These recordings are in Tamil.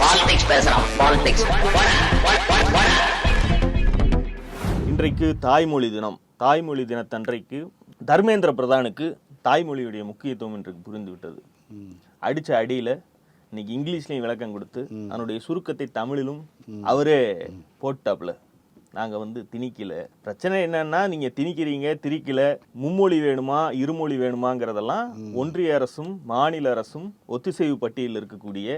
பாலிடிக்ஸ் பேசுறான் பாலிடிக்ஸ் இன்றைக்கு தாய்மொழி தினம். தாய்மொழி தினத்தன்றைக்கு தர்மேந்திர பிரதானுக்கு தாய்மொழியுடைய முக்கியத்துவம் இன்றைக்கு புரிந்துவிட்டது. அடிச்ச அடியில இன்னைக்கு இங்கிலீஷ்லயும் விளக்கம் கொடுத்து அதனுடைய சுருக்கத்தை தமிழிலும் அவரே போட்டாப்ல நாங்க வந்து திணிக்கல. பிரச்சனை என்னன்னா நீங்க திணிக்கிறீங்க திரிக்கல. மும்மொழி வேணுமா இருமொழி வேணுமாங்கிறதெல்லாம் ஒன்றிய அரசும் மாநில அரசும் ஒத்திசைவு பட்டியலில் இருக்கக்கூடிய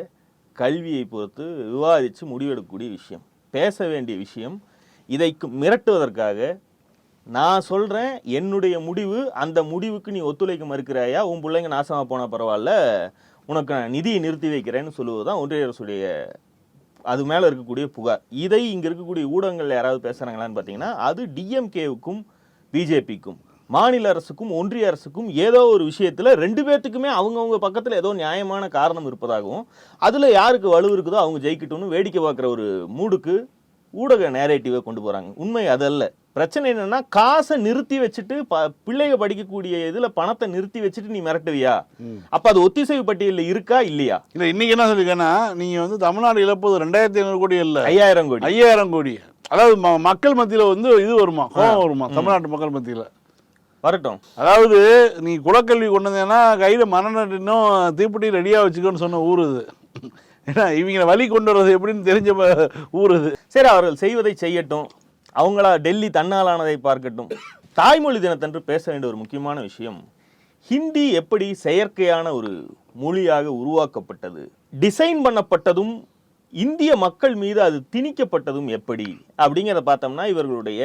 கல்வியை பொறுத்து விவாதித்து முடிவெடுக்கக்கூடிய விஷயம். பேச வேண்டிய விஷயம் இதை மிரட்டுவதற்காக நான் சொல்கிறேன் என்னுடைய முடிவு அந்த முடிவுக்கு நீ ஒத்துழைக்க மறுக்கிறாயா உன் பிள்ளைங்க நாசமாக போனால் பரவாயில்ல உனக்கு நான் நிதியை நிறுத்தி வைக்கிறேன்னு சொல்லுவதுதான் ஒன்றிய அரசுடைய அது மேலே இருக்கக்கூடிய புகார். இதை இங்கே இருக்கக்கூடிய ஊடகங்கள் யாராவது பேசுகிறாங்களான்னு பார்த்தீங்கன்னா அது டிஎம்கேவுக்கும் பிஜேபிக்கும் மாநில அரசுக்கும் ஒன்றிய அரசுக்கும் ஏதோ ஒரு விஷயத்துல ரெண்டு பேர்த்துக்குமே அவங்கவங்க பக்கத்துல ஏதோ நியாயமான காரணம் இருப்பதாகவும் அதுல யாருக்கு வலு இருக்குதோ அவங்க ஜெயிக்கட்டும்னு வேடிக்கை பார்க்குற ஒரு மூடுக்கு ஊடக நேரேட்டிவை கொண்டு போறாங்க. உண்மை அதல்ல. பிரச்சனை என்னன்னா காசை நிறுத்தி வச்சுட்டு ப- பிள்ளைங்க படிக்கக்கூடிய இதுல பணத்தை நிறுத்தி வச்சுட்டு நீ மிரட்டுவியா? அப்ப அது ஒத்திசைவு பட்டியலில் இருக்கா இல்லையா? இல்ல இன்னைக்கு என்ன சொல்லிருக்கேன்னா நீங்க வந்து தமிழ்நாடு இழப்பது ரெண்டாயிரத்தி ஐநூறு கோடி இல்ல ஐயாயிரம் கோடி. ஐயாயிரம் கோடி. அதாவது மக்கள் மத்தியில வந்து இது வருமா? கோவம் வருமா? தமிழ்நாட்டு மக்கள் மத்தியில. வரட்டும். அதாவது நீ குலக்கல்வி கொண்டு வந்தேன்னா கையில மரணம் தீப்பெட்டி ரெடியா வச்சுக்கோன்னு சொன்ன ஊர் இது ஏன்னா இவங்களை வழி கொண்டு வர்றது எப்படின்னு தெரிஞ்ச ஊர் இது சரி அவர்கள் செய்வதை செய்யட்டும். அவங்களா டெல்லி தன்னாலானதை பார்க்கட்டும். தாய்மொழி தினத்தன்று பேச வேண்டிய ஒரு முக்கியமான விஷயம் ஹிந்தி எப்படி செயற்கையான ஒரு மொழியாக உருவாக்கப்பட்டது? டிசைன் பண்ணப்பட்டதும் இந்திய மக்கள் மீது அது திணிக்கப்பட்டதும் எப்படி? அப்படிங்கிறத பார்த்தோம்னா இவர்களுடைய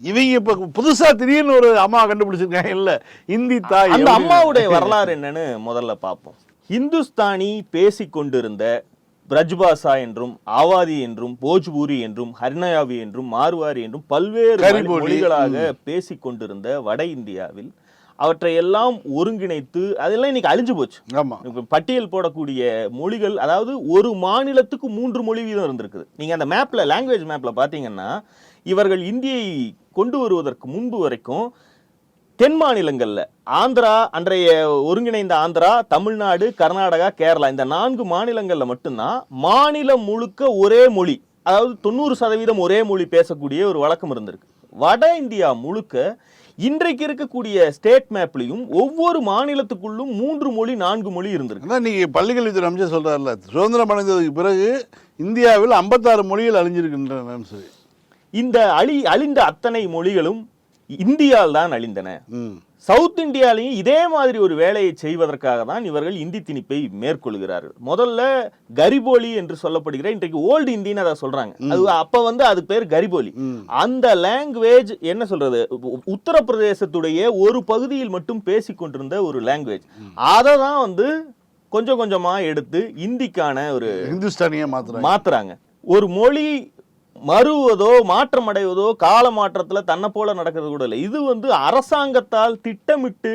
இவங்க இப்ப புதுசா திடீர்னு ஒரு அம்மா கண்டுபிடிச்சிருக்காங்க. இல்ல இந்தி தாய் அந்த அம்மாவுடைய வரலாறு என்னன்னு முதல்ல பார்ப்போம். இந்துஸ்தானி பேசிக் கொண்டிருந்த பிரஜ்பாஷா என்றும் ஆவாதி என்றும் போஜ்பூரி என்றும் ஹரியாவி என்றும் மார்வாரி என்றும் பல்வேறு மொழிகளாக பேசிக் கொண்டிருந்த வட இந்தியாவில் அவற்றை எல்லாம் ஒருங்கிணைத்து அதெல்லாம் இன்னைக்கு அழிஞ்சு போச்சு. ஆமா. பட்டியல் போடக்கூடிய மொழிகள் அதாவது ஒரு மாநிலத்துக்கு மூன்று மொழி வீதம் இருந்திருக்குது. நீங்க அந்த மேப்ல லாங்குவேஜ் மேப்ல பாத்தீங்கன்னா இவர்கள் இந்தியை கொண்டு வருவதற்கு முன்பு வரைக்கும் தென் மாநிலங்களில் ஆந்திரா அன்றைய ஒருங்கிணைந்த ஆந்திரா தமிழ்நாடு கர்நாடகா கேரளா இந்த நான்கு மாநிலங்களில் மட்டும்தான் மாநிலம் முழுக்க ஒரே மொழி அதாவது தொண்ணூறு சதவீதம் ஒரே மொழி பேசக்கூடிய ஒரு வழக்கம் இருந்திருக்கு. வட இந்தியா முழுக்க இன்றைக்கு இருக்கக்கூடிய ஸ்டேட் மேப்லையும் ஒவ்வொரு மாநிலத்துக்குள்ளும் மூன்று மொழி நான்கு மொழி இருந்திருக்கு. அதான் நீங்க பள்ளிக்கல்வித்துறை அமைச்சர் சொல்றாருல சுதந்திரம் அடைந்ததுக்கு பிறகு இந்தியாவில் 56 மொழிகள் அழிஞ்சிருக்கின்றன சொல்லி. இந்த அழி அழிந்த அத்தனை மொழிகளும் இந்தியால் தான் அழிந்தன சவுத் இந்தியாலையும் இதே மாதிரி ஒரு வேலையை செய்வதற்காக தான் இவர்கள் இந்தி திணிப்பை மேற்கொள்கிறார்கள். முதல்ல கரிபோலி என்று சொல்லப்படுகிற இன்றைக்கு ஓல்டு இந்தின்னு அதை சொல்றாங்க. அது அப்ப வந்து அது பேர் கரிபோலி. அந்த லாங்குவேஜ் என்ன சொல்றது? உத்தரப்பிரதேசத்துடைய ஒரு பகுதியில் மட்டும் பேசிக் கொண்டிருந்த ஒரு லாங்குவேஜ் அதை தான் வந்து கொஞ்சம் கொஞ்சமா எடுத்து இந்திக்கான ஒரு இந்துஸ்தானியா மாத்துறாங்க. ஒரு மொழி மறுவதோ மாற்றம் அடைவதோ கால மாற்றத்தில் தன்னை போல நடக்கிறது கூட இல்லை. இது வந்து அரசாங்கத்தால் திட்டமிட்டு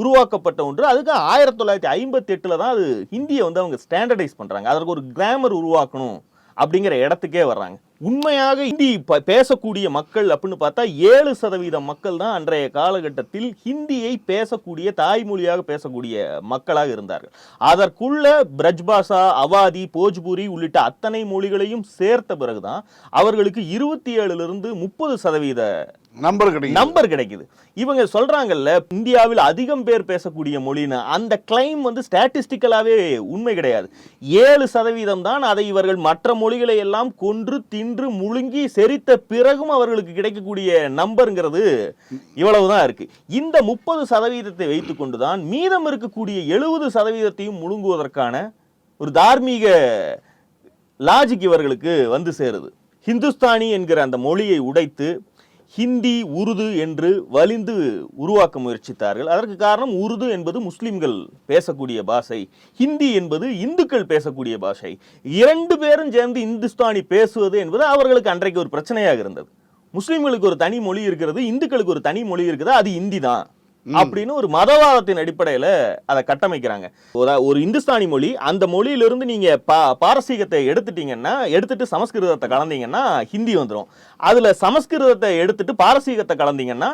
உருவாக்கப்பட்ட ஒன்று. அதுக்கு ஆயிரத்தி தொள்ளாயிரத்தி ஐம்பத்தி எட்டில் தான் அது ஹிந்தியை வந்து அவங்க ஸ்டாண்டர்டைஸ் பண்ணுறாங்க அதற்கு ஒரு கிராமர் உருவாக்கணும் அப்படிங்கிற இடத்துக்கே வர்றாங்க. உண்மையாக ஹிந்தி பேசக்கூடிய மக்கள் அப்படின்னு பார்த்தா ஏழு சதவீதம் மக்கள் தான் அன்றைய காலகட்டத்தில் ஹிந்தியை பேசக்கூடிய தாய்மொழியாக பேசக்கூடிய மக்களாக இருந்தார்கள். அதற்குள்ள பிரஜ்பாஷா அவாதி போஜ்பூரி உள்ளிட்ட அத்தனை மொழிகளையும் சேர்த்த பிறகுதான் அவர்களுக்கு இருபத்தி ஏழுல இருந்து முப்பது சதவீத நம்பர் கிடைக்கும் நம்பர் கிடைக்குது. இவங்க சொல்றாங்கல்ல இந்தியாவில் அதிகம் பேர் பேசக்கூடிய மொழின்னு அந்த கிளைம் வந்து ஸ்டாட்டிஸ்டிக்கலாகவே உண்மை கிடையாது. ஏழு சதவீதம் தான் அதை இவர்கள் மற்ற மொழிகளை எல்லாம் கொன்று தின்று முழுங்கி செரித்த பிறகும் அவர்களுக்கு கிடைக்கக்கூடிய நம்பருங்கிறது இவ்வளவுதான் இருக்கு. இந்த முப்பது சதவீதத்தை வைத்துக்கொண்டு கொண்டுதான் மீதம் இருக்கக்கூடிய எழுபது சதவீதத்தையும் முழுங்குவதற்கான ஒரு தார்மீக லாஜிக் இவர்களுக்கு வந்து சேருது. ஹிந்துஸ்தானி என்கிற அந்த மொழியை உடைத்து ஹிந்தி உருது என்று வலிந்து உருவாக்க முயற்சித்தார்கள். அதற்கு காரணம் உருது என்பது முஸ்லிம்கள் பேசக்கூடிய பாஷை ஹிந்தி என்பது இந்துக்கள் பேசக்கூடிய பாஷை. இரண்டு பேரும் சேர்ந்து இந்துஸ்தானி பேசுவது என்பது அவர்களுக்கு அன்றைக்கு ஒரு பிரச்சனையாக இருந்தது. முஸ்லிம்களுக்கு ஒரு தனி மொழி இருக்கிறது இந்துக்களுக்கு ஒரு தனி மொழி இருக்குது அது இந்தி தான். அப்படின்னு ஒரு மதவாதத்தின் அடிப்படையில அதை கட்டமைக்கிறாங்க. ஒரு இந்துஸ்தானி மொழி அந்த மொழியிலிருந்து நீங்க பா பாரசீகத்தை எடுத்துட்டீங்கன்னா எடுத்துட்டு சமஸ்கிருதத்தை கலந்தீங்கன்னா ஹிந்தி வந்துடும் அதுல சமஸ்கிருதத்தை எடுத்துட்டு பாரசீகத்தை கலந்தீங்கன்னா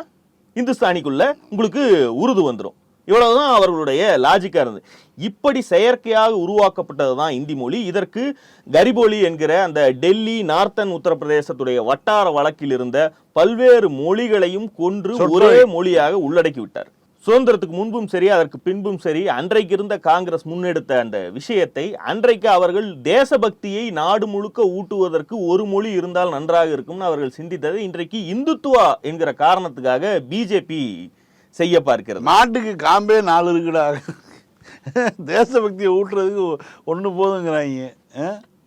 இந்துஸ்தானிக்குள்ள உங்களுக்கு உருது வந்துடும் இவ்வளவுதான் அவர்களுடைய லாஜிக்கா இருந்தது. இப்படி செயற்கையாக உருவாக்கப்பட்டது தான் இந்தி மொழி. இதற்கு கரிபோலி என்கிற அந்த டெல்லி நார்த்தன் உத்தரப்பிரதேசத்துடைய வட்டார வழக்கில் இருந்த பல்வேறு மொழிகளையும் கொன்று ஒரே மொழியாக உள்ளடக்கி விட்டார். சுதந்திரத்துக்கு முன்பும் சரி அதற்கு பின்பும் சரி அன்றைக்கு இருந்த காங்கிரஸ் முன்னெடுத்த அந்த விஷயத்தை அன்றைக்கு அவர்கள் தேசபக்தியை நாடு முழுக்க ஊட்டுவதற்கு ஒரு மொழி இருந்தால் நன்றாக இருக்கும்னு அவர்கள் சிந்தித்தது. இன்றைக்கு இந்துத்துவா என்கிற காரணத்துக்காக பிஜேபி செய்ய பார்க்கிறது. மாட்டுக்கு காம்பே நாலு இருக்குடா. தேசபக்தியை ஊட்டுறதுக்கு ஒன்று போதுங்கிறாங்க?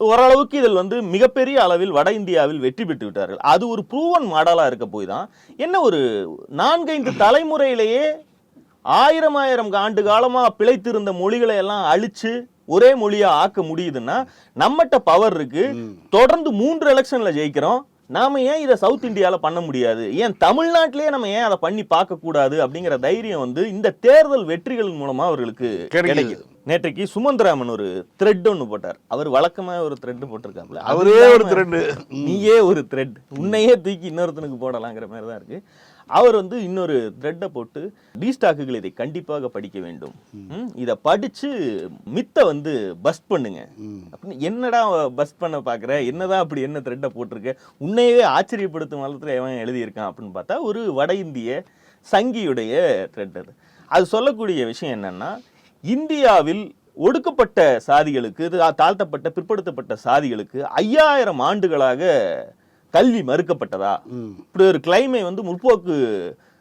ஓரளவுக்கு இதில் வந்து மிகப்பெரிய அளவில் வட இந்தியாவில் வெற்றி பெற்று விட்டார்கள். அது ஒரு ப்ரூவன் மாடலா இருக்க போய் தான். என்ன ஒரு நான்கைந்து தலைமுறையிலேயே ஆயிரம் ஆயிரம் ஆண்டு காலமா பிழைத்திருந்த மொழிகளை எல்லாம் அழிச்சு ஒரே மொழியா ஆக்க முடியுதுன்னா நம்மகிட்ட பவர் இருக்கு. தொடர்ந்து மூன்று எலெக்ஷன்ல ஜெயிக்கிறோம். நாம ஏன் இதை சவுத் இந்தியால பண்ண முடியாது ஏன் தமிழ்நாட்டிலேயே நம்ம ஏன் அதை பண்ணி பார்க்க கூடாது அப்படிங்கிற தைரியம் வந்து இந்த தேர்தல் வெற்றிகள் மூலமா அவர்களுக்கு கிடைக்குது. நேற்றைக்கு சுமந்திராமன் ஒரு த்ரெட் ஒன்னு போட்டார். அவர் வழக்கமா ஒரு த்ரெட் போட்டிருக்காப்ல அவரே ஒரு த்ரெட்டு நீயே ஒரு த்ரெட் உன்னையே தூக்கி இன்னொருத்தனுக்கு போடலாங்கிற மாதிரி தான் இருக்கு. அவர் வந்து இன்னொரு த்ரெட்டை போட்டு டீஸ்டாக்குகள் இதை கண்டிப்பாக படிக்க வேண்டும். இதை படிச்சு மித்தை வந்து பஸ்ட் பண்ணுங்க. அப்படின்னு என்னடா பஸ்ட் பண்ண பாக்குற? என்னதான் அப்படி என்ன த்ரெட்டை போட்டிருக்க? உன்னையவே ஆச்சரியப்படுத்தும் அளத்துல எவன் எழுதியிருக்கான் அப்படின்னு பார்த்தா ஒரு வட இந்திய சங்கியுடைய த்ரெட் அது. அது சொல்லக்கூடிய விஷயம் என்னன்னா இந்தியாவில் ஒடுக்கப்பட்ட சாதிகளுக்கு தாழ்த்தப்பட்ட பிற்படுத்தப்பட்ட சாதிகளுக்கு ஐயாயிரம் ஆண்டுகளாக கல்வி மறுக்கப்பட்டதா? இப்படி ஒரு கிளைமை வந்து முற்போக்கு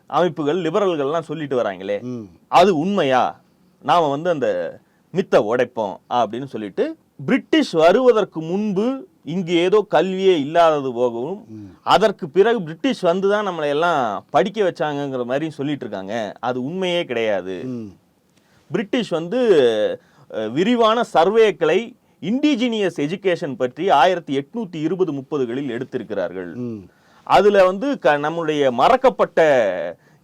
அமைப்புகள் லிபரல்கள்லாம் சொல்லிட்டு வராங்களே அது உண்மையா? நாம வந்து அந்த மித்தை உடைப்போம் அப்படின்னு சொல்லிட்டு பிரிட்டிஷ் வருவதற்கு முன்பு இங்கு ஏதோ கல்வியே இல்லாதது போகவும் அதற்கு பிறகு பிரிட்டிஷ் வந்து தான் நம்மளை எல்லாம் படிக்க வச்சாங்கங்கிற மாதிரி சொல்லிட்டு இருக்காங்க. அது உண்மையே கிடையாது. பிரிட்டிஷ் வந்து விரிவான சர்வேக்களை இண்டிஜினியஸ் எஜுகேஷன் பற்றி ஆயிரத்தி எட்நூத்தி இருபது முப்பதுகளில் எடுத்திருக்கிறார்கள். அதுல வந்து க நம்முடைய மறக்கப்பட்ட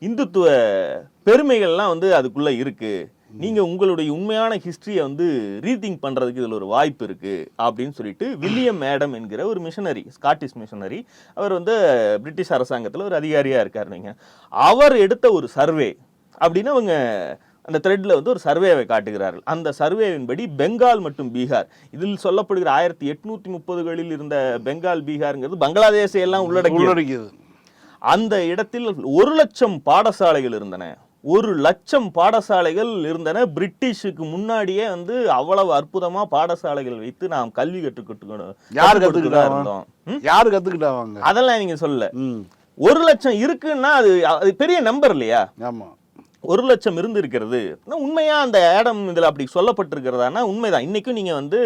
இந்துத்துவ பெருமைகள்லாம் வந்து அதுக்குள்ள இருக்கு. நீங்க உங்களுடைய உண்மையான ஹிஸ்டரியை வந்து ரீதிங்க் பண்றதுக்கு இதுல ஒரு வாய்ப்பு இருக்கு அப்படின்னு சொல்லிட்டு வில்லியம் மேடம் என்கிற ஒரு மிஷனரி ஸ்காட்டிஷ் மிஷனரி அவர் வந்து பிரிட்டிஷ் அரசாங்கத்துல ஒரு அதிகாரியா இருக்காரு நீங்க. அவர் எடுத்த ஒரு சர்வே அப்படின்னு அவங்க அந்த த்ரெட்ல வந்து ஒரு சர்வேவை காட்டுகிறார்கள். அந்த சர்வேவின்படி பெங்கால் மற்றும் பீகார். இதில் சொல்லப்படுகிற ஆயிரத்தி எட்நூத்தி முப்பதுகளில் இருந்த பெங்கால் பீகார்ங்கிறது பங்களாதேஷை எல்லாம் உள்ளடக்கியது. அந்த இடத்தில் ஒரு லட்சம் பாடசாலைகள் இருந்தன. ஒரு லட்சம் பாடசாலைகள் இருந்தன. பிரிட்டிஷுக்கு முன்னாடியே வந்து அவ்வளவு அற்புதமா பாடசாலைகள் வைத்து நாம் கல்வி கற்றுக்கிட்டு யார் கத்துக்கிட்டா இருந்தோம்? யாரு கத்துக்கிட்டாவாங்க அதெல்லாம் நீங்க சொல்லல. ஒரு லட்சம் இருக்குன்னா அது பெரிய நம்பர் இல்லையா? ஆமா. ஒரு லட்சம் இருந்து இருக்கிறது உண்மையாக அந்த ஆடம் இதில் அப்படி சொல்லப்பட்டிருக்கிறதானா? உண்மைதான். இன்றைக்கும் நீங்கள் வந்து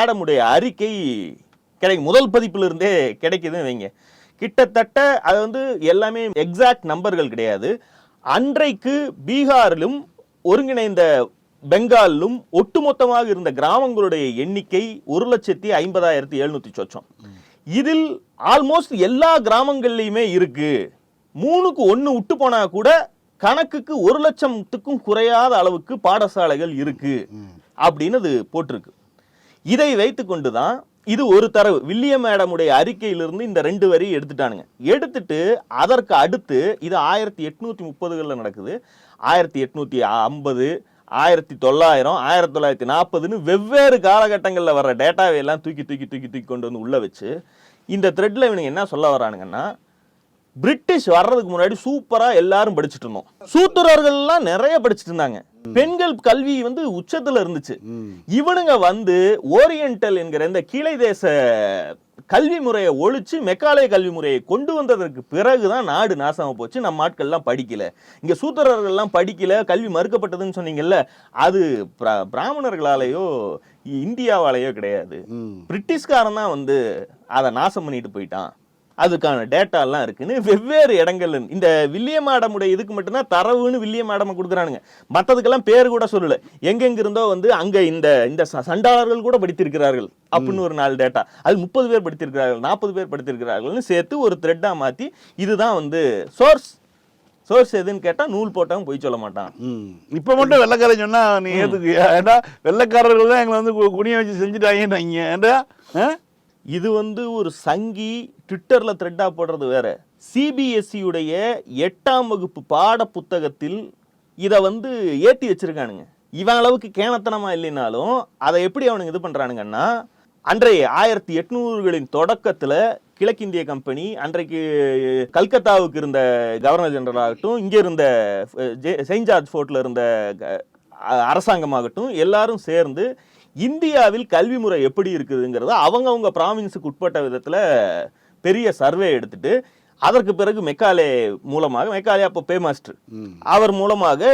ஆடமுடைய அறிக்கை கிடைக்கும் முதல் பதிப்பிலிருந்தே கிடைக்குதுன்னு வைங்க. கிட்டத்தட்ட அது வந்து எல்லாமே எக்ஸாக்ட் நம்பர்கள் கிடையாது. அன்றைக்கு பீகாரிலும் ஒருங்கிணைந்த பெங்காலிலும் ஒட்டுமொத்தமாக இருந்த கிராமங்களுடைய எண்ணிக்கை ஒரு லட்சத்தி ஐம்பதாயிரத்தி எழுநூற்றி சொச்சம். இதில் ஆல்மோஸ்ட் எல்லா கிராமங்கள்லையுமே இருக்குது மூணுக்கு ஒன்று விட்டு போனால் கூட கணக்குக்கு ஒரு லட்சத்துக்கும் குறையாத அளவுக்கு பாடசாலைகள் இருக்கு அப்படின்னு அது போட்டிருக்கு. இதை வைத்துக்கொண்டு தான் இது ஒரு தரவு. வில்லியம் மேடமுடைய அறிக்கையிலிருந்து இந்த ரெண்டு வரி எடுத்துட்டானுங்க. எடுத்துட்டு அதற்கு அடுத்து இது ஆயிரத்தி எட்நூத்தி முப்பதுகளில் நடக்குது. ஆயிரத்தி எட்நூத்தி ஐம்பது ஆயிரத்தி தொள்ளாயிரம் ஆயிரத்தி தொள்ளாயிரத்தி நாற்பதுன்னு வெவ்வேறு காலகட்டங்களில் வர்ற டேட்டாவை எல்லாம் தூக்கி தூக்கி தூக்கி தூக்கி கொண்டு வந்து உள்ள வச்சு இந்த த்ரெட்ல இவனுங்க என்ன சொல்ல வரானுங்கன்னா பிரிட்டிஷ் வர்றதுக்கு முன்னாடி சூப்பரா எல்லாரும் படிச்சுட்டு இருந்தோம். சூத்திரர்கள்லாம் நிறைய படிச்சுட்டு இருந்தாங்க. பெண்கள் கல்வி வந்து உச்சத்துல இருந்துச்சு. இவனுங்க வந்து ஓரியண்டல் என்கிற இந்த கீழை தேச கல்வி முறையை ஒழிச்சு மெக்காலய கல்வி முறையை கொண்டு வந்ததற்கு பிறகுதான் நாடு நாசமா போச்சு. நம்ம ஆட்கள்லாம் படிக்கல. இங்க சூத்திரர்கள்லாம் படிக்கல. கல்வி மறுக்கப்பட்டதுன்னு சொன்னீங்கல்ல அது பிர- பிராமணர்களாலேயோ இந்தியாவாலேயோ கிடையாது. பிரிட்டிஷ்காரன் தான் வந்து அதை நாசம் பண்ணிட்டு போயிட்டான். அதுக்கான டேட்டா எல்லாம் இருக்குன்னு வெவ்வேறு இடங்கள்ல இருந்து- இந்த வில்லியம் ஆடமுடைய இதுக்கு மட்டும்தான் தரவுன்னு வில்லியம் ஆடம கொடுக்குறானுங்க. மத்ததுக்கெல்லாம் பேர் கூட சொல்லல. எங்கெங்க இருந்தோ வந்து அங்க இந்த இந்த சண்டாளர்கள் கூட படித்திருக்கிறார்கள் அப்படின்னு ஒரு நாலு டேட்டா அது முப்பது பேர் படித்திருக்கிறார்கள் நாற்பது பேர் படித்திருக்கிறார்கள்னு சேர்த்து ஒரு த்ரெட்டா மாத்தி இதுதான் வந்து சோர்ஸ் சோர்ஸ் எதுன்னு கேட்டா நூல் போட்டவன் போய் சொல்ல மாட்டான். இப்ப மட்டும் வெள்ளைக்காரன் சொன்னா நீ ஏத்துக்கியா ஏண்டா வெள்ளைக்காரர்கள் தான் எங்களை வந்து குனிய வச்சு செஞ்சுட்டாங்க ஏண்டா? இது வந்து ஒரு சங்கி ட்விட்டரில் த்ரெட்டாக போடுறது வேற. சிபிஎஸ்சியுடைய எட்டாம் வகுப்பு பாட புத்தகத்தில் இதை வந்து ஏற்றி வச்சிருக்கானுங்க. இவன் அளவுக்கு கேனத்தனமாக இல்லைனாலும் அதை எப்படி அவனுங்க இது பண்ணுறானுங்கன்னா அன்றைய ஆயிரத்தி எட்நூறுகளின் தொடக்கத்தில் கிழக்கிந்திய கம்பெனி அன்றைக்கு கல்கத்தாவுக்கு இருந்த கவர்னர் ஜெனரல் ஆகட்டும் இங்கே இருந்த செயின்ட் ஜார்ஜ் ஃபோர்ட்டில் இருந்த க- அரசாங்கமாகட்டும் எல்லாரும் சேர்ந்து இந்தியாவில் கல்வி முறை எப்படி இருக்குதுங்கிறத அவங்கவுங்க ப்ராவின்ஸுக்கு உட்பட்ட விதத்தில் பெரிய சர்வே எடுத்துட்டு அதற்கு பிறகு மெக்காலே மூலமாக மெக்காலே அப்போ பே மாஸ்டர். அவர் மூலமாக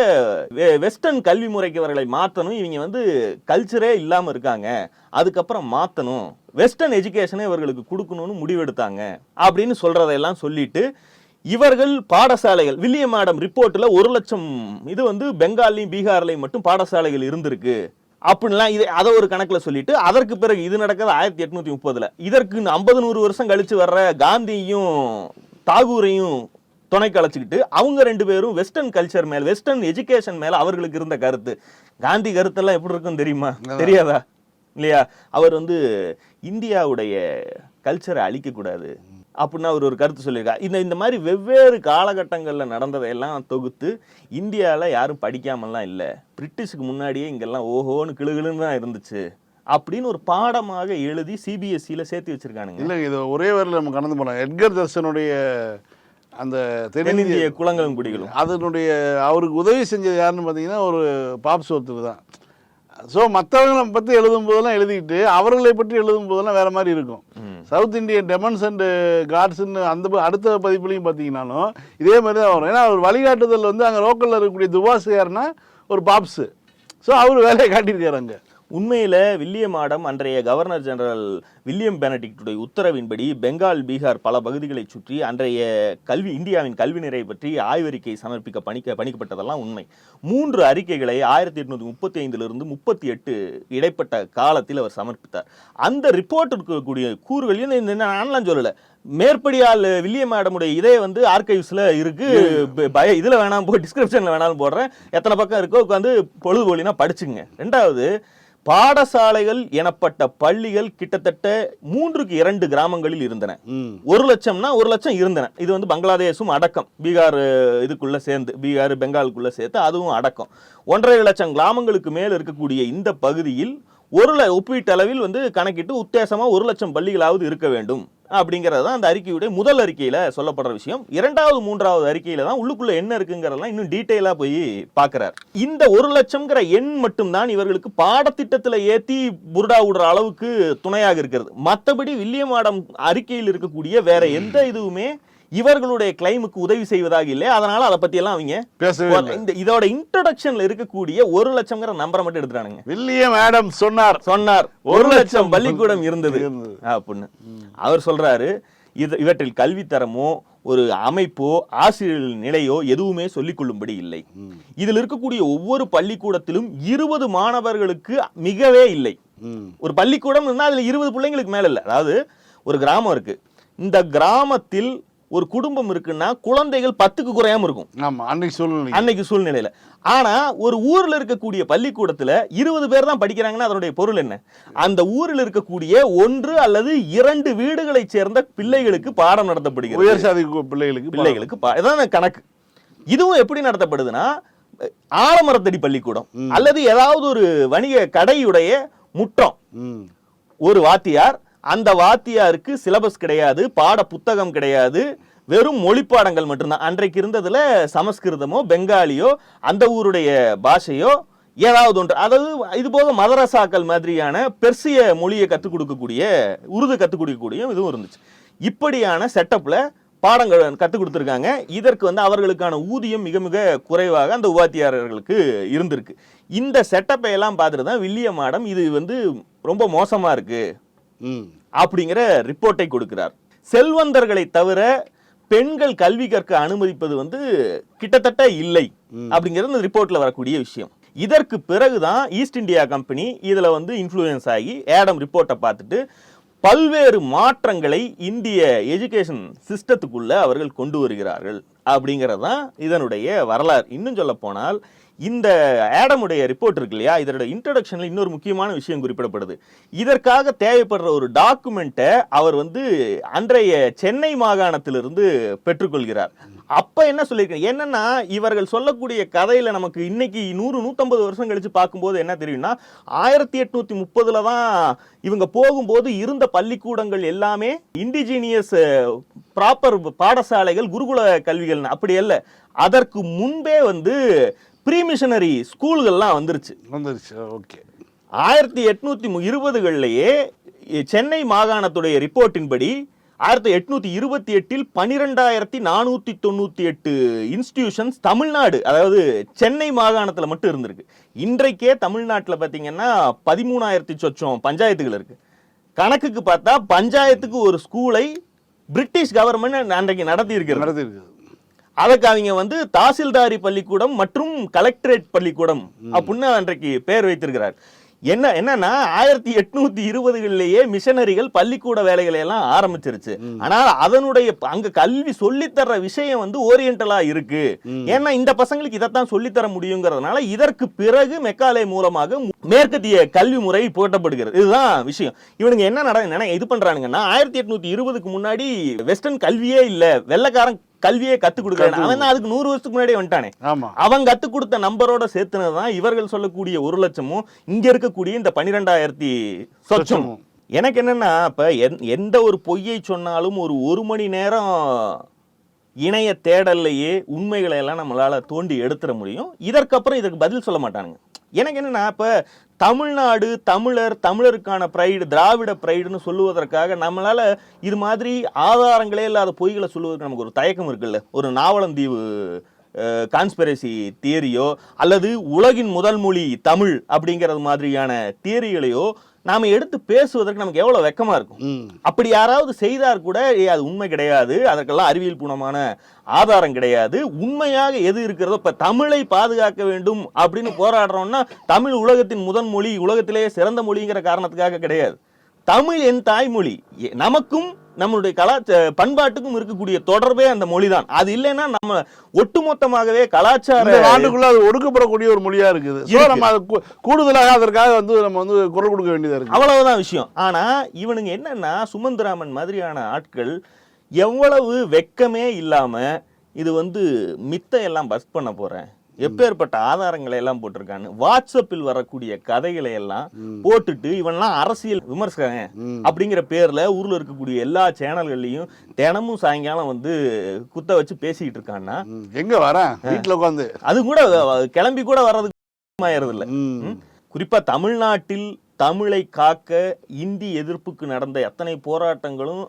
வெ- வெஸ்டர்ன் கல்வி முறைக்கு அவர்களை மாற்றணும். இவங்க வந்து கல்ச்சரே இல்லாமல் இருக்காங்க. அதுக்கப்புறம் மாற்றணும் வெஸ்டர்ன் எஜுகேஷனை இவர்களுக்கு கொடுக்கணும்னு முடிவெடுத்தாங்க. அப்படின்னு சொல்கிறதையெல்லாம் சொல்லிட்டு இவர்கள் பாடசாலைகள் வில்லியம் மேடம் ரிப்போர்ட்டில் ஒரு லட்சம் இது வந்து பெங்காலையும் பீகார்லையும் மட்டும் பாடசாலைகள் இருந்திருக்கு. அப்படின்லாம் இதை அதை ஒரு கணக்குல சொல்லிட்டு அதற்கு பிறகு இது நடக்கிறது ஆயிரத்தி எட்நூத்தி முப்பதுல. இதற்கு ஐம்பது நூறு வருஷம் கழிச்சு வர்ற காந்தியும் தாகூரையும் துணைக்கு அழைச்சிக்கிட்டு அவங்க ரெண்டு பேரும் வெஸ்டர்ன் கல்ச்சர் மேல வெஸ்டர்ன் எஜுகேஷன் மேல அவர்களுக்கு இருந்த கருத்து. காந்தி கருத்தெல்லாம் எப்படி இருக்கும் தெரியுமா? தெரியாதா? இல்லையா? அவர் வந்து இந்தியாவுடைய கல்ச்சரை அழிக்க கூடாது அப்படின்னு அவர் ஒரு கருத்து சொல்லியிருக்கார் இந்த இந்த மாதிரி வெவ்வேறு காலகட்டங்களில் நடந்ததையெல்லாம் தொகுத்து இந்தியாவில் யாரும் படிக்காமலாம் இல்லை. பிரிட்டிஷுக்கு முன்னாடியே இங்கெல்லாம் ஓஹோன்னு கிளுகிளுன்னு தான் இருந்துச்சு அப்படின்னு ஒரு பாடமாக எழுதி சிபிஎஸ்சியில் சேர்த்து வச்சிருக்கானுங்க. இல்லை இது ஒரே வரியில் நம்ம கடந்து போகலாம் எட்கர் தர்சனுடைய அந்த தென்னிந்திய தென்னிந்திய குளங்களும் குடிகளும். அதனுடைய அவருக்கு உதவி செஞ்சது யாருன்னு பார்த்தீங்கன்னா ஒரு பாப்ஸ் ஒருத்தர் தான். ஸோ மற்றவங்களை பற்றி எழுதும் போதெல்லாம் எழுதிக்கிட்டு அவர்களை பற்றி எழுதும் போதெல்லாம் வேற மாதிரி இருக்கும். சவுத் இந்தியன் டெமன்ஸ் அண்ட் காட்ஸ்ன்னு அந்த அடுத்த பதிப்புலையும் பார்த்தீங்கன்னாலும் இதே மாதிரி தான் வரும். ஏன்னா அவர் வழிகாட்டுதல் வந்து அங்கே லோக்கலில் இருக்கக்கூடிய துபாஸ் யாருன்னா ஒரு பாப்ஸு. ஸோ அவர் வேலையை காட்டியிருக்காரு அங்கே. உண்மையில வில்லியம் ஆடம் அன்றைய கவர்னர் ஜெனரல் வில்லியம் பெனடிக்டுடைய உத்தரவின்படி பெங்கால் பீகார் பல பகுதிகளை சுற்றி அன்றைய கல்வி இந்தியாவின் கல்வி நிறை பற்றி ஆய்வறிக்கை சமர்ப்பிக்க பணிக்க பணிக்கப்பட்டதெல்லாம் உண்மை. மூன்று அறிக்கைகளை ஆயிரத்தி எட்நூத்தி முப்பத்தி ஐந்திலிருந்து முப்பத்தி எட்டு இடைப்பட்ட காலத்தில் அவர் சமர்ப்பித்தார். அந்த ரிப்போர்ட் இருக்கக்கூடிய கூறுகள் நான்லாம் சொல்லல? மேற்படியால் வில்லியம் ஆடமுடைய இதே வந்து ஆர்கைவ்ஸ்ல இருக்கு. பய இதுல வேணாம் போ டிஸ்கிரிப்ஷன்ல வேணாலும் போடுறேன். எத்தனை பக்கம் இருக்கோ உட்காந்து பொழுதுபோலினா படிச்சுங்க ரெண்டாவது பாடசாலைகள் எனப்பட்ட பள்ளிகள் கிட்டத்தட்ட மூன்றுக்கு இரண்டு கிராமங்களில் இருந்தன. ஒரு லட்சம்னா ஒரு லட்சம் இருந்தன. இது வந்து பங்களாதேஷும் அடக்கம். பீகார் இதுக்குள்ள சேர்ந்து பீகார் பெங்காலுக்குள்ள சேர்த்து அதுவும் அடக்கம். ஒன்றரை லட்சம் கிராமங்களுக்கு மேல் இருக்கக்கூடிய இந்த பகுதியில் ஒரு ஒப்பீட்டளவில் வந்து கணக்கிட்டு உத்தேசமாக ஒரு லட்சம் பள்ளிகளாவது இருக்க வேண்டும். அப்படிங்கிறது தான் அந்த அறிக்கையுடைய முதல் அறிக்கையில் சொல்லப்படுற விஷயம். இரண்டாவது மூன்றாவது அறிக்கையில் தான் உள்ளுக்குள்ள என்ன இருக்குங்கிறதெல்லாம் இன்னும் டீட்டெயிலாக போய் பார்க்கறார் இந்த ஒரு லட்சம்ங்கிற எண் மட்டும்தான் இவர்களுக்கு பாடத்திட்டத்தில் ஏற்றி புருடா விடுற அளவுக்கு துணையாக இருக்கிறது. மற்றபடி வில்லியம் ஆடம் அறிக்கையில் இருக்கக்கூடிய வேற எந்த இதுவுமே இவர்களுடைய கிளைமுக்கு உதவி செய்வதாக இல்லை அதனால அதை பத்தி எல்லாம் அவங்க இந்த இதோட இன்ட்ரோடக்ஷன்ல இருக்கக்கூடிய ஒரு லட்சம்ங்கிற நம்பரை மட்டும் எடுத்துறானுங்க வில்லியம் ஆடம் சொன்னார். சொன்னார். ஒரு லட்சம் பள்ளிக்கூடம் இருந்தது. அப்படின்னு. அவர் சொல்றாரு இது இவற்றில் கல்வித்தரமோ ஒரு அமைப்போ ஆசிரியர்கள் நிலையோ எதுவுமே சொல்லிக் கொள்ளும்படி இல்லை. இதில் இருக்கக்கூடிய ஒவ்வொரு பள்ளிக்கூடத்திலும் இருபது மாணவர்களுக்கு மிகவே இல்லை. ஒரு பள்ளிக்கூடம் இருந்தா அதுல இருபது பிள்ளைங்களுக்கு மேல இல்ல. அதாவது ஒரு கிராமம் இருக்கு. இந்த கிராமத்தில் ஒரு குடும்பம் இருக்குன்னா குழந்தைகள் பத்துக்கு குறையாம இருக்கும். ஆமா அன்னைக்கு சூழ்நிலை. அன்னைக்கு சூழ்நிலையில. ஆனா ஒரு ஊர்ல இருக்கக்கூடிய பள்ளிக்கூடத்துல இருபது பேர் தான் படிக்கிறாங்கன்னா அதனுடைய பொருள் என்ன? அந்த ஊரில் இருக்கக்கூடிய ஒன்று அல்லது இரண்டு வீடுகளைச் சேர்ந்த பிள்ளைகளுக்கு பாடம் நடத்தப்படுகிறது. உயர் சாதி பிள்ளைகளுக்கு பிள்ளைகளுக்கு இதான் கணக்கு. இதுவும் எப்படி நடத்தப்படுதுன்னா ஆலமரத்தடி பள்ளிக்கூடம் அல்லது ஏதாவது ஒரு வணிக கடையுடைய முற்றம். ம். ஒரு வாத்தியார் அந்த வாத்தியாருக்கு சிலபஸ் கிடையாது பாட புத்தகம் கிடையாது வெறும் மொழிப்பாடங்கள் மட்டும்தான். அன்றைக்கு இருந்ததில் சமஸ்கிருதமோ பெங்காலியோ அந்த ஊருடைய பாஷையோ ஏதாவது ஒன்று. அதாவது இது போக மதரசாக்கள் மாதிரியான பெர்சிய மொழியை கற்றுக் கொடுக்கக்கூடிய உருது கற்றுக் கொடுக்கக்கூடிய இதுவும் இருந்துச்சு. இப்படியான செட்டப்பில் பாடங்கள் கற்றுக் கொடுத்துருக்காங்க. இதற்கு வந்து அவர்களுக்கான ஊதியம் மிக மிக குறைவாக அந்த உபாத்தியாரர்களுக்கு இருந்திருக்கு. இந்த செட்டப்பை எல்லாம் பார்த்துட்டு தான் வில்லியம் மாடம் இது வந்து ரொம்ப மோசமாக இருக்குது அப்படிங்கிற ரிப்போர்ட்டை கொடுக்கிறார். செல்வந்தர்களை தவிர பெண்கள் கல்வி கற்க அனுமதிப்பது வந்து கிட்டத்தட்ட இல்லை அப்படிங்கிறது இந்த ரிப்போர்ட்ல வரக்கூடிய விஷயம். இதற்கு பிறகுதான் ஈஸ்ட் இந்தியா கம்பெனி இதுல வந்து இன்ஃப்ளூயன்ஸ் ஆகி ஏடம் ரிப்போர்ட்டை பார்த்துட்டு பல்வேறு மாற்றங்களை இந்திய எஜுகேஷன் சிஸ்டத்துக்குள்ள அவர்கள் கொண்டு வருகிறார்கள் அப்படிங்கிறது தான் இதனுடைய வரலாறு. இன்னும் சொல்ல போனால் இந்த ஆடமுடைய ரிப்போர்ட் இருக்கு இல்லையா? இதோட இன்ட்ரடக்ஷனில் இன்னொரு முக்கியமான விஷயம் குறிப்பிடப்படுது. இதற்காக தேவைப்படுற ஒரு டாக்குமெண்ட்டை அவர் வந்து அன்றைய சென்னை மாகாணத்திலிருந்து பெற்றுக்கொள்கிறார். அப்போ என்ன சொல்லியிருக்கேன் என்னன்னா இவர்கள் சொல்லக்கூடிய கதையில் நமக்கு இன்னைக்கு நூறு நூற்றம்பது வருஷம் கழித்து பார்க்கும்போது என்ன தெரியும்னா ஆயிரத்தி எட்நூற்றி முப்பதுல தான் இவங்க போகும்போது இருந்த பள்ளிக்கூடங்கள் எல்லாமே இண்டிஜினியஸ் ப்ராப்பர் பாடசாலைகள் குருகுல கல்விகள் அப்படி அல்ல. அதற்கு முன்பே வந்து ப்ரீ மிஷனரி ஸ்கூல்கள்லாம் வந்துருச்சு. வந்துருச்சு. ஓகே. ஆயிரத்தி எட்நூத்தி இருபதுகள்லயே சென்னை மாகாணத்துடைய ரிப்போர்ட்டின்படி ஆயிரத்தி எட்நூத்தி இருபத்தி எட்டில் பனிரெண்டாயிரத்தி நானூத்தி தொண்ணூத்தி எட்டு இன்ஸ்டிடியூஷன்ஸ் தமிழ்நாடு அதாவது சென்னை மாகாணத்துல மட்டும் இருந்திருக்கு. இன்றைக்கே தமிழ்நாட்டுல பாத்தீங்கன்னா பதிமூணாயிரத்தி சொச்சம் பஞ்சாயத்துகள் இருக்கு. கணக்குக்கு பார்த்தா பஞ்சாயத்துக்கு ஒரு ஸ்கூலை பிரிட்டிஷ் கவர்மெண்ட் அன்றைக்கு நடத்தி இருக்கிறது நடத்திருக்குது அதுக்கு அவங்க வந்து தாசில்தாரி பள்ளிக்கூடம் மற்றும் கலெக்டரேட் பள்ளிக்கூடம். அப்படின்னு அன்றைக்கு பேர் வைத்திருக்கிறார். என்ன என்னன்னா ஆயிரத்தி எட்நூத்தி இருபதுகளிலேயே மிஷனரிகள் பள்ளிக்கூட வேலைகளை எல்லாம் ஆரம்பிச்சிருச்சு. ஆனால் அதனுடைய அங்க கல்வி சொல்லித்தர விஷயம் வந்து ஓரியன்டலா இருக்கு. ஏன்னா இந்த பசங்களுக்கு இதைத்தான் சொல்லித்தர முடியுங்கிறதுனால இதற்கு பிறகு மெக்காலே மூலமாக மேற்கத்திய கல்வி முறை போட்டப்படுகிறது இதுதான் விஷயம். இவனுங்க என்ன நட இது பண்றானுங்கன்னா ஆயிரத்தி எட்நூத்தி இருபதுக்கு முன்னாடி வெஸ்டர்ன் கல்வியே இல்ல. வெள்ளக்காரன் கல்வியே கத்து கொடுக்குறான் அவன் தான் அதுக்கு நூறு வருஷத்துக்கு முன்னாடியே வந்துட்டானே. அவன் கத்து கொடுத்த நம்பரோட சேர்த்துனது தான் இவர்கள் சொல்லக்கூடிய ஒரு லட்சமும் இங்க இருக்கக்கூடிய இந்த பனிரெண்டாயிரத்தி சொச்சமும். எனக்கு என்னன்னா இப்ப எந்- எந்த ஒரு பொய்யை சொன்னாலும் ஒரு ஒரு மணி நேரம் இணைய தேடல்லையே உண்மைகளை எல்லாம் நம்மளால் தோண்டி எடுத்துட முடியும். இதற்கப்புறம் இதுக்கு பதில் சொல்ல மாட்டானுங்க. எனக்கு என்னென்னா இப்போ தமிழ்நாடு தமிழர் தமிழருக்கான ப்ரைடு திராவிட ப்ரைடுன்னு சொல்லுவதற்காக நம்மளால இது மாதிரி ஆதாரங்களே இல்லாத பொய்களை சொல்லுவதற்கு நமக்கு ஒரு தயக்கம் இருக்குல்ல? ஒரு நாவலந்தீவு கான்ஸ்பிரசி தியரியோ அல்லது உலகின் முதல் மொழி தமிழ் அப்படிங்கிறது மாதிரியான தியரிகளையோ நாம எடுத்து பேசுவதற்கு நமக்கு எவ்வளவு வெக்கமா இருக்கும்? அப்படி யாராவது செய்தார் கூட "ஏய், அது உண்மை கிடையாது. அதற்கெல்லாம் அறிவியல் பூர்வமான ஆதாரம் கிடையாது. உண்மையாக எது இருக்கிறதோ இப்ப தமிழை பாதுகாக்க வேண்டும் அப்படின்னு போராடுறோம்னா தமிழ் உலகத்தின் முதன் மொழி உலகத்திலேயே சிறந்த மொழிங்கிற காரணத்துக்காக கிடையாது. தமிழ் என் தாய்மொழி. நமக்கும் நம்மளுடைய கலாச்ச பண்பாட்டுக்கும் இருக்கக்கூடிய தொடர்பே அந்த மொழிதான். அது இல்லைன்னா நம்ம ஒட்டுமொத்தமாகவே கலாச்சார ஆண்டுக்குள்ள அது ஒடுக்கப்படக்கூடிய ஒரு மொழியா இருக்குது. நம்ம அது கூடுதலாக அதற்காக வந்து நம்ம வந்து குரல் கொடுக்க வேண்டியதா இருக்கு அவ்வளவுதான் விஷயம். ஆனா இவனுங்க என்னன்னா சுமந்திராமன் மாதிரியான ஆட்கள் எவ்வளவு வெக்கமே இல்லாம இது வந்து மித்த எல்லாம் பஸ் பண்ண போறேன். எப்பேற்பட்ட ஆதாரங்களை எல்லாம் போட்டிருக்கான்னு வாட்ஸ்அப்பில் வரக்கூடிய கதைகளை எல்லாம் போட்டுட்டு இவன்லாம் அரசியல் விமர்சகன். அப்படிங்கிற பேர்ல ஊர்ல இருக்கக்கூடிய எல்லா சேனல்கள்லயும் தினமும் சாயங்காலம் வந்து குத்த வச்சு பேசிக்கிட்டு இருக்கான்னா. எங்க வரேன் வீட்டுல உட்காந்து அது கூட கிளம்பி கூட வர்றதுக்கு ஆயிரது இல்ல? குறிப்பா தமிழ்நாட்டில் தமிழை காக்க இந்தி எதிர்ப்புக்கு நடந்த எத்தனை போராட்டங்களும்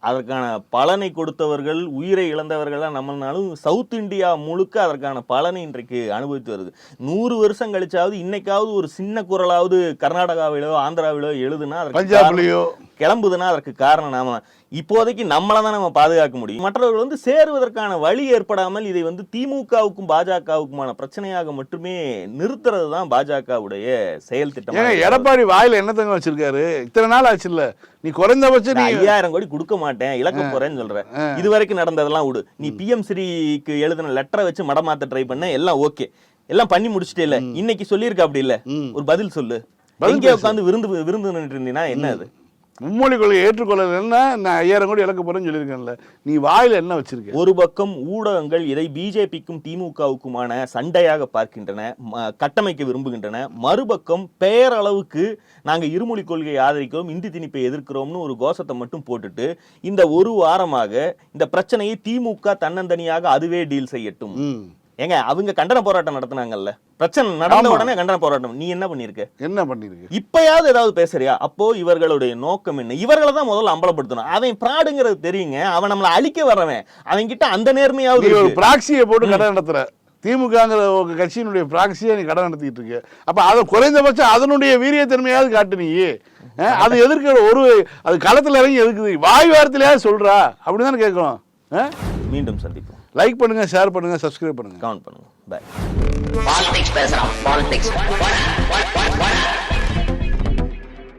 அதற்கான பலனை கொடுத்தவர்கள் உயிரை இழந்தவர்கள்லாம் நம்மனாலும் சவுத் இந்தியா முழுக்க அதற்கான பலனை இன்றைக்கு அனுபவித்து வருது. நூறு வருஷம் கழிச்சாவது இன்னைக்காவது ஒரு சின்ன குரலாவது கர்நாடகாவிலோ ஆந்திராவிலோ எழுதுனா பஞ்சாப்லயோ. கிளம்புதுன்னா அதற்கு காரணம் நாம இப்போதைக்கு நம்மளை தான் நம்ம பாதுகாக்க முடியும். மற்றவர்கள் வந்து சேருவதற்கான வழி ஏற்படாமல் இதை வந்து திமுகவுக்கும் பாஜகவுக்குமான பிரச்சனையாக மட்டுமே நிறுத்துறது தான் பாஜகவுடைய செயல் திட்டம். எடப்பாடி வாயில என்னத்தங்க வச்சிருக்காரு? இத்தனை நாள் ஆச்சு இல்ல நீ குறைந்தபட்சம் நீ ஐயாயிரம் கோடி கொடுக்க மாட்டேன் இழக்க போறேன்னு சொல்றேன். இது வரைக்கும் நடந்ததெல்லாம் விடு. நீ பிஎம் ஸ்ரீக்கு எழுதின லெட்டரை வச்சு மடமாத்த ட்ரை பண்ண எல்லாம் ஓகே எல்லாம் பண்ணி முடிச்சிட்டே இல்ல. இன்னைக்கு சொல்லியிருக்க அப்படி இல்ல. ஒரு பதில் சொல்லு. எங்கே உட்காந்து விருந்து விருந்து நின்று இருந்தீங்கன்னா என்ன அது? மும்மொழி கொள்கை ஏற்றுக்கொள்ளலைன்னா நான் ஐயாயிரம் கோடி இழக்க போறேன்னு சொல்லியிருக்கேன்ல. நீ வாயில என்ன வச்சிருக்க? ஒரு பக்கம் ஊடகங்கள் இதை பிஜேபிக்கும் திமுகவுக்குமான சண்டையாக பார்க்கின்றன கட்டமைக்க விரும்புகின்றன. மறுபக்கம் பெயரளவுக்கு நாங்க இருமொழி கொள்கையை ஆதரிக்கிறோம் இந்தி திணிப்பை எதிர்க்கிறோம்னு ஒரு கோஷத்தை மட்டும் போட்டுட்டு இந்த ஒரு வாரமாக இந்த பிரச்சனையை திமுக தன்னந்தனியாக அதுவே டீல் செய்யட்டும். ஏங்க அவங்க கண்டன போராட்டம் நடத்துனாங்கல்ல? பிரச்சனை நடந்த. உடனே கண்டன போராட்டம். நீ என்ன பண்ணிருக்க? என்ன பண்ணிருக்கு? இப்பயாவது ஏதாவது பேசுறியா? அப்போ இவர்களுடைய நோக்கம் என்ன? இவர்களை தான் முதல்ல அம்பலப்படுத்தணும். அவன் பிராடுங்கிறது தெரியுங்க. அவன் நம்மளை அழிக்க வர்றவன். அவன் கிட்ட அந்த நேர்மையாவது ஒரு. பிராக்சியை போட்டு கடை நடத்துற. திமுகங்கிற கட்சியினுடைய பிராக்சியை நீ கடை நடத்திட்டு இருக்க. அப்ப அதை குறைந்தபட்சம் அதனுடைய வீரியத்தன்மையாவது காட்டு நீ. அது எதிர்க்கிற ஒரு அது களத்துல இறங்கி எதுக்குது? வாய் வாரத்திலேயாவது சொல்றா. அப்படிதானே கேட்கணும் மீண்டும் சந்திப்போம். லைக் பண்ணுங்க ஷேர் பண்ணுங்க சப்ஸ்கிரைப் பண்ணுங்க. கவுண்ட் பண்ணுங்க. பாய் பாலிடிக்ஸ் பேசுறான் பாலிடிக்ஸ்